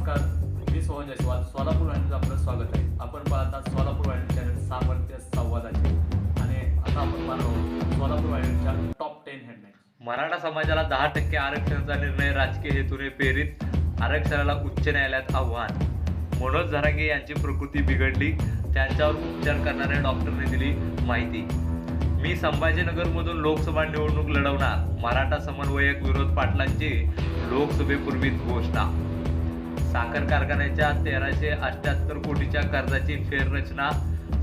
नमस्कार. मी सोहन जयस्वाल. सोलापूर वाहिनीचं आपलं स्वागत आहे. आपण पाहतात सोलापूर वाहिनी चॅनल सामर्थ्य संवादाचे. आणि आता आपण पाहणार आहोत सोलापूर वाहिनीच्या टॉप टेन हेडलाईन मराठा समाजाला दहा टक्के आरक्षणाचा निर्णय राजकीय हेतूने प्रेरित आरक्षणाला उच्च न्यायालयात आव्हान. मनोज झरांगे यांची प्रकृती बिघडली त्यांच्यावर उपचार करणाऱ्या डॉक्टरने दिली माहिती. मी संभाजीनगरमधून लोकसभा निवडणूक लढवणार मराठा समन्वयक विरोध पाटलांची लोकसभेपूर्वीच घोषणा. साखर कारखान्याच्या तेराशे अठ्याहत्तर कोटीच्या कर्जाची फेररचना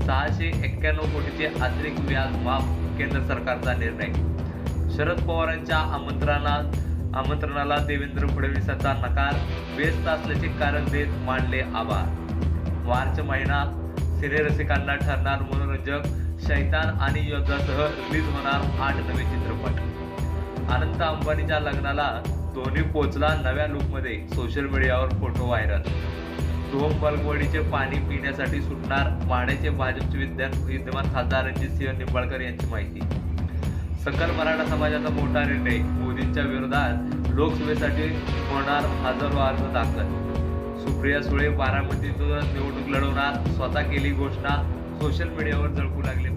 सहाशे एक्क्याण्णव कोटीचे अतिरिक्त व्याज माफ केंद्र सरकारचा निर्णय. शरद पवारांच्या आमंत्रणाला आमंत्रणाला देवेंद्र फडणवीसांचा नकार व्यस्त असल्याचे कारण देत मांडले आभार. मार्च महिना सिनेरसिकांना ठरणार मनोरंजक शैतान आणि योद्धासह रिलीज होणार आठ नवे चित्रपट. अनंत अंबानीच्या लग्नाला धोनी पोचला नव्या लुकमध्ये सोशल मीडियावर फोटो व्हायरल धोम बलगवडीचे पाणी पिण्यासाठी सुटणार माढ्याचे भाजपचे विद्या विद्यमान खासदार रणजितसिंह निंबाळकर यांची माहिती. सकल मराठा समाजाचा मोठा निर्णय मोदींच्या विरोधात लोकसभेसाठी होणार हजारो अर्ज दाखल. सुप्रिया सुळे बारामतीतून निवडणूक लढवणार स्वतः केली घोषणा सोशल मीडियावर झळकू लागले